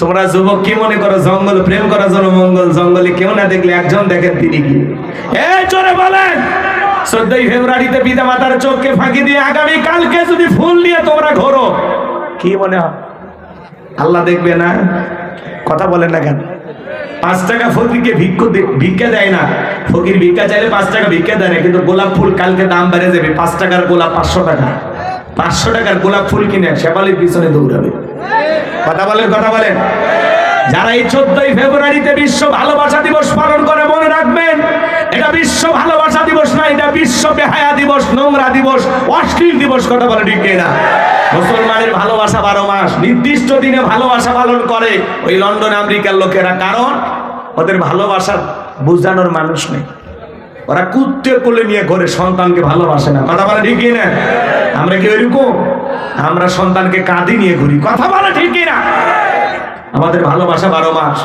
তোমরা যুবক কি মনে করো, জঙ্গল প্রেম করার জন্য মঙ্গল জঙ্গলে কেউ না দেখলে একজন দেখেন তিনি কি? চলে বলেন! চোদ্দই ফেব্রুয়ারিতে পিতা মাতার চোখকে ফাঁকি দিয়ে আগামী কালকে যদি ফুল নিয়ে তোমরা ঘোরো, কি মনে হয়? আল্লাহ দেখবে না? কথা বলেন না কেন? পাঁচ টাকা ফকিরকে ভিক্ষ ভিক্ষা দেয় না। ফকির ভিক্ষা চাইলে পাঁচ টাকা ভিক্ষা দেয় না, কিন্তু গোলাপ ফুল কালকে দাম বেড়ে যাবে। পাঁচ টাকার গোলাপ পাঁচশো টাকা। পাঁচশো টাকার গোলাপ ফুল কিনে শেফালির পিছনে দৌড়াবে। কথা বলেন কথা বলেন। যারা এই চোদ্দই ফেব্রুয়ারিতে বিশ্ব ভালোবাসা দিবস পালন করে, মনে রাখবেন, এটা বিশ্ব ভালোবাসা দিবস না, এটা বিশ্ব বেহায়া দিবস, নোংরা দিবস, অশ্লীল দিবস, কথা বলে ঠিক না মুসলমানের ভালোবাসা বারো মাস, নির্দিষ্ট দিনে ভালোবাসা পালন করে, ওই লন্ডন আমেরিকার লোকেরা। কারণ, ওদের ভালোবাসা বুঝানোর মানুষ নেই। ওরা কুত্তে কোলে নিয়ে ঘরে, সন্তানকে ভালোবাসে না, কথা বলে ঠিক না আমরা কি ওইরকম? আমরা সন্তানকে কাঁদি নিয়ে ঘুরি। কথা বলে ঠিক না আমাদের ভালোবাসা বারো মাস।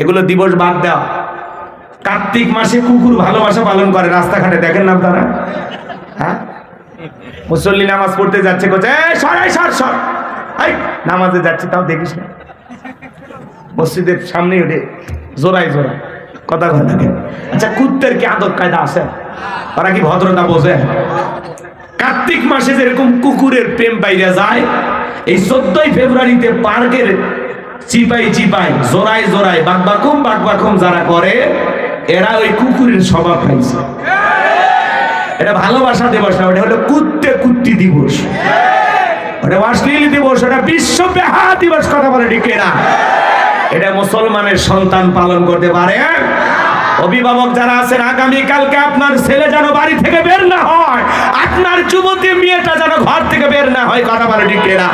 এগুলো দিবস বাদ দাও। কার্তিক মাসে কুকুর ভালোবাসা পালন করে। রাস্তাঘাটে দেখেন না আপনারা? হ্যাঁ? মুসল্লি নামাজ পড়তে যাচ্ছে সর সর নামাজে যাচ্ছে, তাও দেখিস না। মসজিদের সামনে উঠে জোড়াই জোড়া কথা কথা আচ্ছা কুত্তের কি আদর কায়দা আছে? ওরা কি ভদ্রতা বোঝে? কার্তিক মাসে যেরকম কুকুরের প্রেম পাইরা যায়, এই চোদ্দই ফেব্রুয়ারিতে পার্কের চিপাই চিপাই জোড়াই জোড়াই বাকবাকুম বাকবাকুম যারা করে, এরা ওই কুকুরের স্বভাব পাইছে। এটা ভালোবাসা দিবস না, ওটা হলো কুত্তে কুত্তি দিবস। ওটা অশ্লীল দিবস, ওটা বিশ্ব বেহা দিবস, কথা বলে ঠিক না এটা মুসলমানের সন্তান পালন করতে পারে। অভিভাবক যারা আছেন আগামী কালকে আপনার ছেলে যেন বাড়ি থেকে বের না হয়, আপনার যুবতী মেয়েটা যেন ঘর থেকে বের না হয়, কথা বলে ঠিক না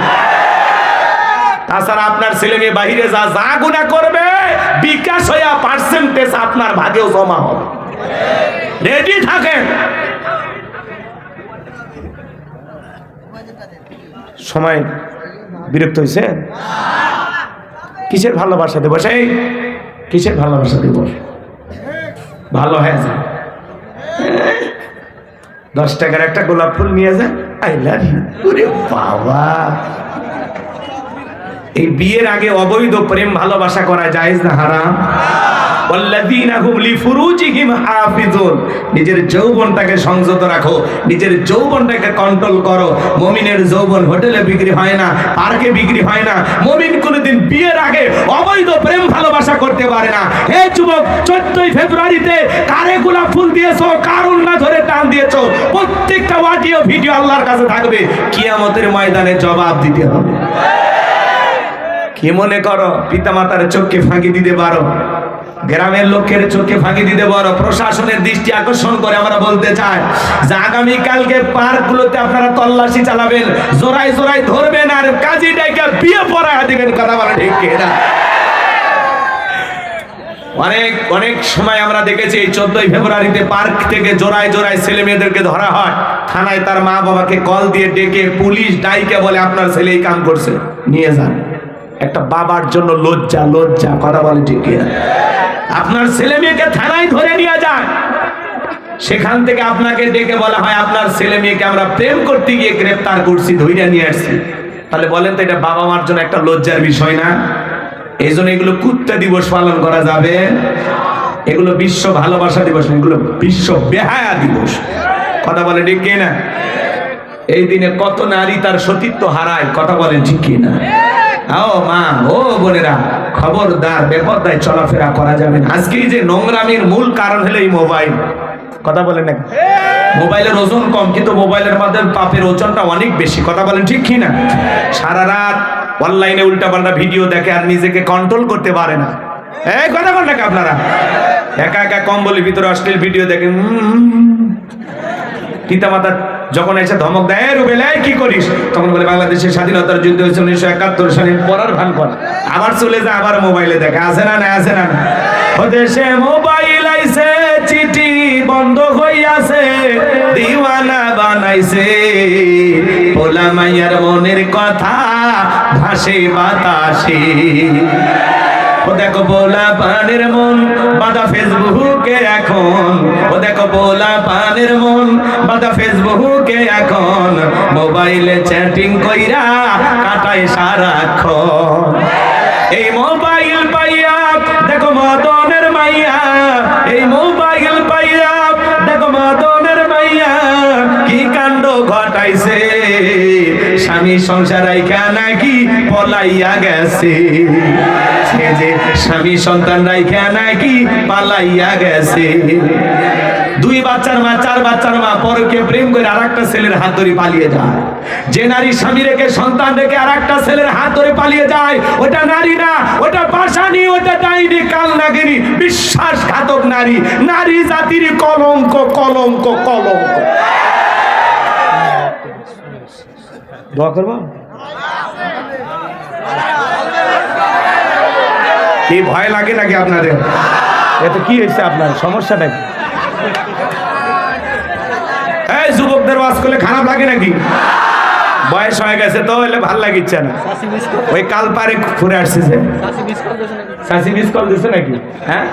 তাছাড়া আপনার ছেলে মেয়ে বাহিরে যা যা গুণা করবে, বিকাশ হইয়া পার্সেন্টেজ আপনার ভাগেও জমা হবে। রেডি থাকেন? সময় বিরক্ত হয়েছে কিসের ভালোবাসা দিবস সেই, কিসের ভালোবাসা দিবস ভালো হয়ে যায় দশ টাকার একটা গোলাপ ফুল নিয়ে যায় আই লাভ ইউ বাবা। এই বিয়ের আগে অবৈধ প্রেম ভালোবাসা করা যায় না, হারাম। নিজের যৌবনটাকে সংযত রাখো, নিজের যৌবনটাকে কন্ট্রোল করো। মুমিনের যৌবন হোটেলে বিক্রি হয় না, পার্কে বিক্রি হয় না। মুমিন কোনোদিন বিয়ের আগে অবৈধ প্রেম ভালোবাসা করতে পারে না। হে যুবক, চোদ্দই ফেব্রুয়ারিতে কারে গোলাপ ফুল দিয়েছ কারুন না ধরে টান দিয়েছ? প্রত্যেকটা অডিও ভিডিও আল্লাহর কাছে থাকবে। কিয়ামতের ময়দানে জবাব দিতে হবে। কি মনে করো, পিতামাতার চোখকে ফাঁকি দিতে পারো? গ্রামের লোকের চোখে ফাঁকি দিতে পারো। প্রশাসনের দৃষ্টি আকর্ষণ করে আমরা বলতে চাই, যে আগামী কালকে পার্কগুলোতে আপনারা তল্লাশি চালাবেন জোড়াই জোড়াই ধরবেন আর কাজী ডাইকা বিয়ে পড়ায় দিবেন, কথা বলা ঠিক না? অনেক অনেক সময় আমরা দেখেছি, এই চোদ্দই ফেব্রুয়ারিতে পার্ক থেকে জোড়ায় জোড়ায় ছেলে মেয়েদেরকে ধরা হয়। থানায় তার মা বাবাকে কল দিয়ে ডেকে পুলিশ ডাইকে বলে, আপনার ছেলে এই কাম করছে, নিয়ে যান। একটা বাবার জন্য লজ্জা লজ্জা, কথা বলে ঠিক? আপনার ছেলে মেয়েকে থানায় ধরে নিয়ে যান। সেখান থেকে আপনাকে ডেকে বলা হয়, আপনার ছেলে মেয়েকে আমরা প্রেম করতে গিয়ে গ্রেপ্তার করছি ধৈর্য নিয়ে আসছি। তাহলে বলেন তো, এটা বাবা মার জন্য একটা লজ্জার বিষয় না? এই জন্য এগুলো কুত্তা দিবস পালন করা যাবে। এগুলো বিশ্ব ভালোবাসা দিবস, এগুলো বিশ্ব বেহায়া দিবস। কথা বলে ঠিক কি না এই দিনে কত নারী তার সতীত্ব হারায়, কথা বলেন, ঠিক কি না ও মা, ও বোনেরা খবরদার, বেপরদায় চলাফেরা করা যাবে না। আজকে যে নোংরামির মূল কারণ হলো এই মোবাইল। কথা বলেন না। মোবাইলের ওজন কম, কিন্তু মোবাইলের মাধ্যমে পাপের ওজনটা অনেক বেশি। কথা বলেন ঠিক কি না? সারা রাত অনলাইনে উল্টাপাল্টা ভিডিও দেখে আর নিজেকে কন্ট্রোল করতে পারে না। এই কথা বল নাকি আপনারা? একা একা কম কম্বলের ভিতরে অশ্লীল ভিডিও দেখে পিতামাতা যখন এসে ধমক দেয় "এই রুবেল কি করিস? তখন বলে, বাংলাদেশের স্বাধীনতার যুদ্ধ হয়েছে উনিশশো একাত্তর সালে। পড়ার ভান কর। আবার চলে যায় আবার মোবাইলে দেখে। আছে না না আছে না না? দেশে মোবাইল আইছে, চিঠি বন্ধ হইয়াছে, দিওয়ানা বানাইছে। পোলা মাইয়ার মনের কথা ভাসে বাতাসে। ও দেখো বোলা পানের মন বাদা ফেসবুকে এখন। ও দেখো বোলা পানের মন বাদা ফেসবুকে এখন। মোবাইলে চ্যাটিং কইরা কাটায় সারাক্ষণ। এই মোবাইল পাইয়া, দেখো মদনের মাইয়া। এই মোবাইল পাইয়া, দেখো মদনের মাইয়া। কি কাণ্ড ঘটাইছে স্বামী সংসার রাইখা নাকি পলাইয়া গেছে। সে যে স্বামী সন্তান রাইখা নাকি পালাইয়া গেছে। দুই বাচ্চার মা, চার বাচ্চার মা, পরকে প্রেম করে আর একটা ছেলের হাত ধরে পালিয়ে যায়। যে নারী স্বামী রেখে সন্তান রেখে আর একটা ছেলের হাত ধরে পালিয়ে যায়, ওটা নারী না, ওটা পাশানি ওটা ডাইনি, কাল নাগিনী, বিশ্বাসঘাতক নারী। নারী জাতির কলঙ্ক কলঙ্ক কলঙ্ক। দোয়া করব? কি ভয় লাগে নাকি আপনাদের? এত কি হয়েছে আপনার? সমস্যাটা কি? এই যুবকদের ওয়াজ করলে খারাপ লাগে নাকি? বয়স হয়ে গেছে তো হলে ভালো লাগিচ্ছে না। ওই কাল পারে ঘুরে আসছে যে। শাসি মিস কল দিছে নাকি? হ্যাঁ?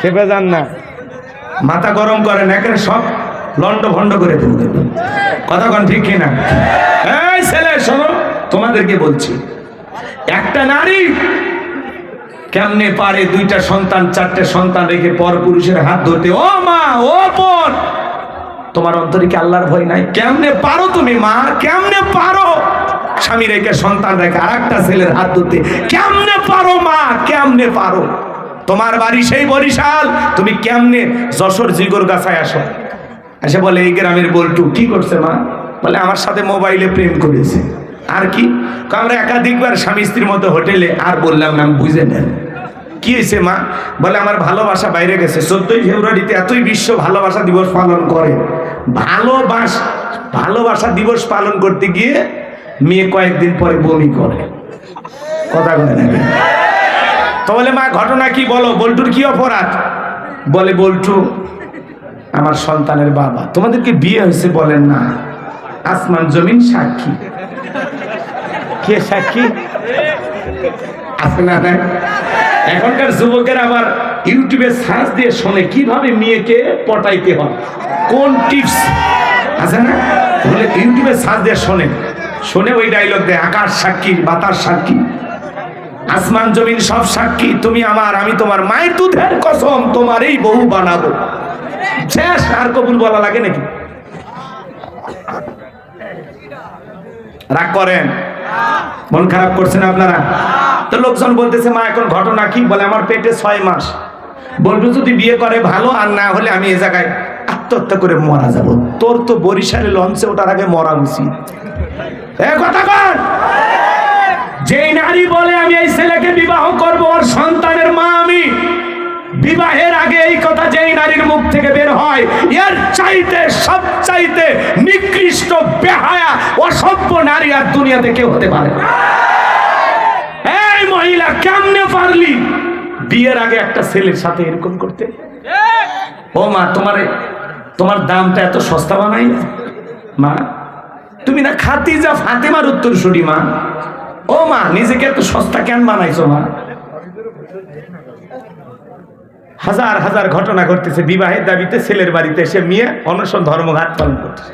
খেপে যান না। মাথা গরম করেন একের সব লন্ড ভন্ড করে কিন্তু কথা কন ঠিক কিনা? এই ছেলে, শোনো, তোমাদেরকে বলছি, একটা নারী কেমনে পারে দুইটা সন্তান, চারটে সন্তান রেখে পর পুরুষের হাত ধরতে? ও মা, ও বোন! তোমার অন্তরে কি আল্লাহর ভয় নাই? কেমনে পারো তুমি, মা? কেমনে পারো? স্বামী রেখে সন্তান রেখে আর একটা ছেলের হাত ধরতে? কেমনে পারো, মা? কেমনে পারো? তোমার বাড়ি সেই বরিশাল। তুমি কেমনে যশোর জিগর গাছায় আসো? এসে বলে, এই গ্রামের বল্টু, কি করছে মা? বলে, আমার সাথে মোবাইলে প্রেম করেছে। আর কি? আমরা একাধিকবার স্বামী স্ত্রীর মতো হোটেলে আর বললাম না বুঝে নেন। কি হয়েছে মা? বলে, আমার ভালোবাসা বাইরে গেছে। চোদ্দই ফেব্রুয়ারিতে এতই বিশ্ব ভালোবাসা দিবস পালন করে। ভালোবাস, ভালোবাসা দিবস পালন করতে গিয়ে মেয়ে কয়েকদিন পরে বমি করে। কথা বলে নাকি তো বলে, মা, ঘটনা কি বলো? বল্টুর কি অপরাধ? বলে, বল্টু আমার সন্তানের বাবা। তোমাদেরকে বিয়ে হয়েছে বলেন না। আসমান জমিন সাক্ষী। কে সাক্ষী? আছে না? এখনকার যুবকের আবার ইউটিউবে সার্চ দিয়ে শোনে কীভাবে মেয়েকে পটাইতে হয়। কোন টিপস? আছে না? বলে ইউটিউবে সার্চ দিয়ে শোনে। শুনে ওই ডায়লগ দেয়, আকাশ সাক্ষী, বাতাস সাক্ষী। আসমান জমিন সব সাক্ষী। তুমি আমার, আমি তোমার মায়ের দুধের কসম, তোমার এই বহু বানাবো। শেষ, আর কবুল বলা লাগে নাকি? রাগ করেন? মন খারাপ করছেন আপনারা? তো লোকজন বলতেছে, মা, এখন ঘটনা কি? বলে, আমার পেটে ছয় মাস। বলব, যদি বিয়ে করে ভালো, আর না হলে আমি এ জায়গায় আত্মহত্যা করে মারা যাব। তোর তো বরিশালে লঞ্চে ওঠার আগে মরা উচিত। এ কথা কর থেকে বের হয়, এর চাইতে সব চাইতে নিকৃষ্ট বেহায়া, অসভ্য নারী আর দুনিয়াতে কেউ হতে পারে এই মহিলা কেমনে পারলি? বিয়ের আগে একটা ছেলের সাথে এরকম করতে? ও মা, তোমার তোমার দামটা এত সস্তা বানাই মা, তুমি না খাতিজা ফাতেমার উত্তর শুনি মা? ও মা, নিজেকে এত সস্তা কেন বানাইছো, মা? হাজার হাজার ঘটনা ঘটতেছে, বিবাহের দাবিতে ছেলের বাড়িতে এসে মেয়ে অনশন ধর্মঘাট পালন করতেছে।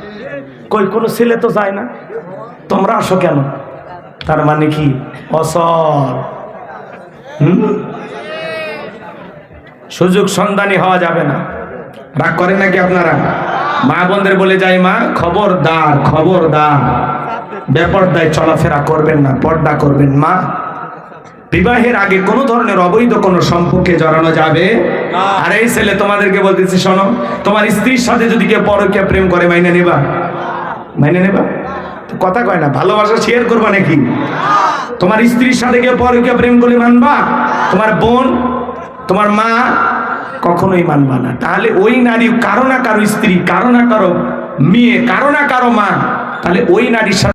কই, কোনো ছেলে তো যায় না? তোমরা আসো কেন? তার মানে কি? অসর হুম? সুযোগ সন্ধানী হওয়া যাবে না। রাগ করেন নাকি আপনারা? মা বোনদের বলে যাই মা, খবরদার খবরদার। বেপর্দায় চলাফেরা করবেন না, পর্দা করবেন। মা বিবাহের আগে কোন ধরনের অবৈধ কোনো সম্পর্কে জড়ানো যাবে? আর এই ছেলে তোমাদেরকে বলতেছি শোনো তোমার স্ত্রীর সাথে যদি কেউ পরকে প্রেম করে মাইনে নেবা? মাইনে নেবা? তো কথা কয় না ভালোবাসা শেয়ার করবা নাকি? তোমার স্ত্রীর সাথে কেউ পরকে প্রেম করে মানবা? তোমার বোন তোমার মা কখনোই মানবা না। তাহলে ওই নারী কারও না কারও স্ত্রী কারও না কারও মেয়ে কারও না কারও মা তাহলে ওই নারীর সাথে